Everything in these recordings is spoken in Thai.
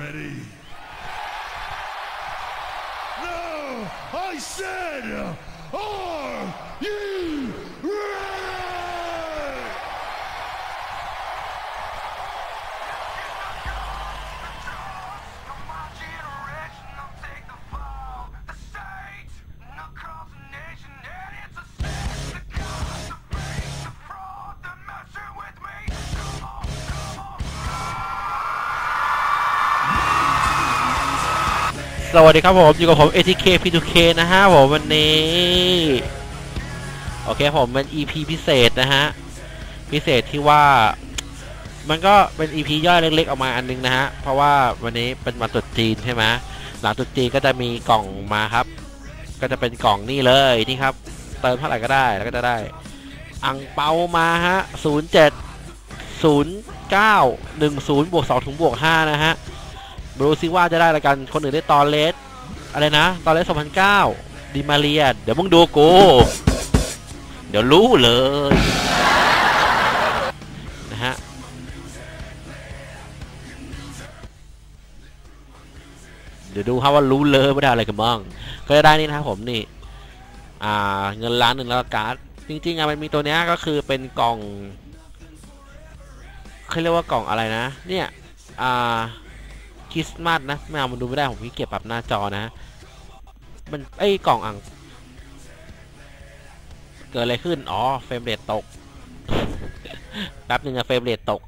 ready? No! I said, are you ready? สวัสดีครับผม อยู่กับผม ATK P2K นะฮะผมวันนี้ โอเคผมเป็น EP พิเศษนะฮะ พิเศษที่ว่ามันก็เป็น EP ย่อยเล็กๆออกมาอันนึงนะฮะ เพราะว่าวันนี้เป็นวันตรุษจีนใช่ไหมหลังตรุษจีนก็จะมีกล่องมาครับ ก็จะเป็นกล่องนี่เลยนี่ครับ เติมเท่าไหร่ก็ได้แล้วก็จะได้ อังเปามาฮะ 07 09 10บวก2ถึงบวก5นะฮะ มาดูซิว่าจะได้อะไรกันคนอื่นได้ตอนเลสอะไรนะ ตอนเลส2009ดิมาเรีย เดี๋ยวมึงดูกู เดี๋ยวรู้เลย นะฮะ เดี๋ยวดูครับว่ารู้เลยว่ได้อะไรกันบ้าง ก็จะได้นี่นะครับผมนี่ อ่า เงินล้านหนึ่งแล้วก็การ์ด จริงๆอะมันมีตัวเนี้ยก็คือเป็นกล่องเขาเรียกว่ากล่องอะไรนะ เนี่ย อ่า คริสต์มาสนะไม่เอามันดูไม่ได้ผมพี่เก็บปรับหน้าจอนะมันไอ้ยกล่องอ่างเกิดอะไรขึ้น อ๋อ เฟรมเรทตก แป๊บหนึ่งอะเฟรมเรทตก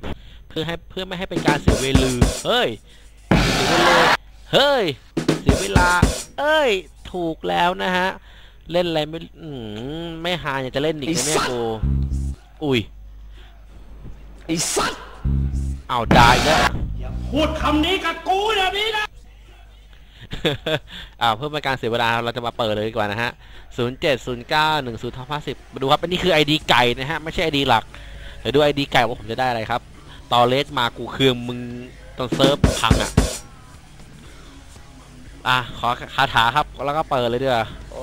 เพื่อให้เพื่อไม่ให้เป็นการเสียเวลาเฮ้ย เสียเวลาเฮ้ย เสียเวลา เอ้ย ถูกแล้วนะฮะ เล่นอะไรไม่อืมไม่หาอยากจะเล่นอีกนะเนี่ยกู อุ้ย ไอ้สัตว์ เอาได้แล้วพูดคำนี้กับกูเดี๋ยวนี้นะอ่าเพื่อเป็นการเสียเวลาเราจะมาเปิดเลยดีกว่านะฮะ 0 7 0 9 1 0ทับ50มาดูครับ อันนี้คือ ID ไก่นะฮะ ไม่ใช่ ID หลัก เดี๋ยวดู ID ไก่ว่าผมจะได้อะไรครับ ตอเลสมากูเครืองมึงตอนเซิร์ฟพังอะ อะ ขอคาถาครับ แล้วก็เปิดเลยเด้อโอ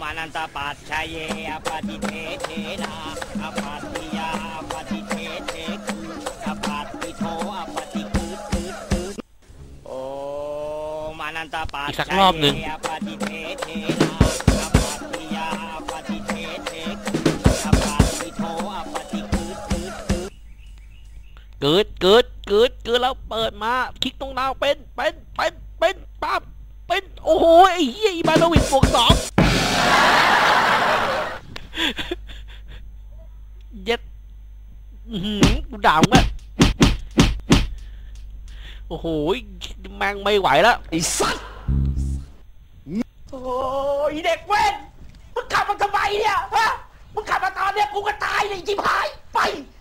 มานันตปัจชยเยอปฏิเทเทนาอปัตติ อีกสักรอบหนึ่งเกิดเกิดเกิดเกิดเกิดแล้วเปิดมา คลิกตรงดาวเป็น เป็น เป็น เป็นปั๊บเป็น โอ้โห ไอ้เหี้ยอีบานวิดบวกสองเย็ดหือกูด่ามึงอะโอ้โหแม่งไม่ไหวแล้วไอ้สัตว์โอ้ ยเด็กเว้นมึงขับมาทำไมเนี่ยฮะมึงขับมาตอนเนี้ยกูก็ตายเลยจิบหายไป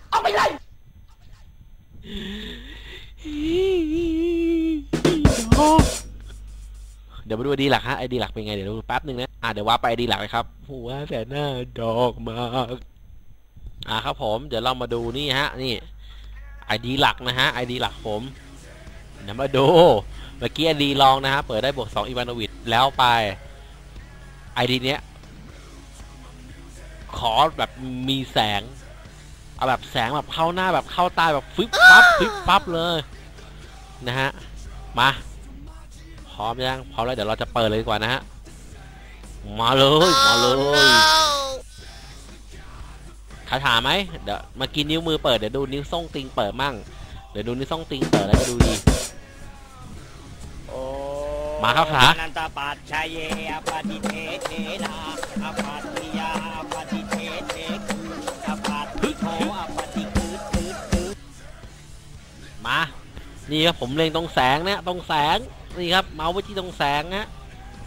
เอาไปเลยเดี๋ยวมาดูไอดีหลักฮะไอดีหลักเป็นไงเดี๋ยวดูแป๊บหนึ่งนะอะเดี๋ยวว่าไปไอดีหลักเลยครับหัวแต่หน้าดอกมากอะครับผมเดี๋ยวเรามาดูนี่ฮะนี่ไอดีหลักนะฮะไอดีหลักผมเดี๋ยวมาดูเมื่อกี้ไอดีลองนะฮะเปิดได้บวกสองอีวานอวิดแล้วไป ไอดีเนี้ย ขอแบบมีแสง เอาแบบแสงแบบเข้าหน้าแบบเข้าตาแบบฟึบปั๊บฟึบปั๊บเลย นะฮะ มา พร้อมยังพร้อมแล้วเดี๋ยวเราจะเปิดเลยดีกว่านะฮะ มาเลย มาเลยคาถาไหมเดี๋ยวเมากินนิ้วมือเปิดเดี๋ยวดูนิ้วส่งติงเปิดมั่ง เดี๋ยวดูนิ้วส่งติงเปิดแล้วจะดูดีโอ้ มาครับขานันตปัจชเยอปฏิเทเทนาอปัตติยาอปฏิเทเทคืออปัตติโทอปฏิคืดคืดคืดมา นี่ครับผมเล็งตรงแสงเนี่ยตรงแสง นี่ครับ เมาส์ไว้ที่ตรงแสงนะ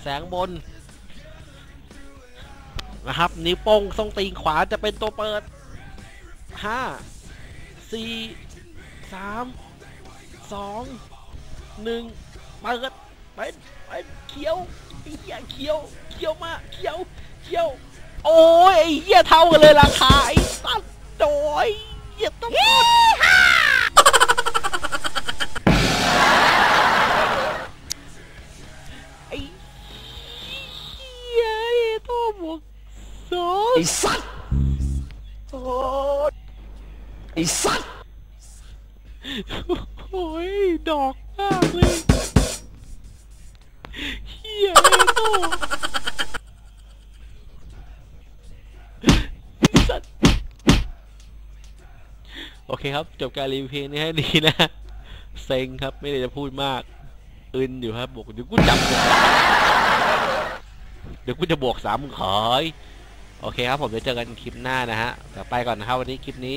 แสงบน นะครับ นิ้วโป้งส่งตีนขวาจะเป็นตัวเปิดห้าสี่สามสองหนึ่งเปิด เป็นเป็นเขียวไอ้เหี้ยเขียวเขียวมากเขียวเขียว โอ้ยไอ้เหี้ยเท่ากันเลยราคาไอ้สัตว์โดยเหี้ยต้องกดไอ้เหี้ยไอ้ตัวบวกสองไอ้สัตว์โอ้ไอ้สัตว์โอ้ยดอกมากเลย เคครับ จบการรีวิวเพลงนี้ให้ดีนะเซ็งครับไม่ได้จะพูดมากอึนอยู่ครับบอกเดี๋ยวกูจับเดี๋ยวกูจะบวกสามขอยโอเคครับผมจะเจอกันคลิปหน้านะฮะเดี๋ยวไปก่อนนะครับวันนี้คลิปนี้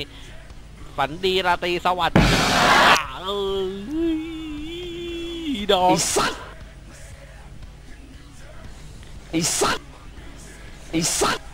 ฝันดีราตรีสวัสดิ์เอ้ยดอไอสัตว์ไอสัตว์ไอสัตว์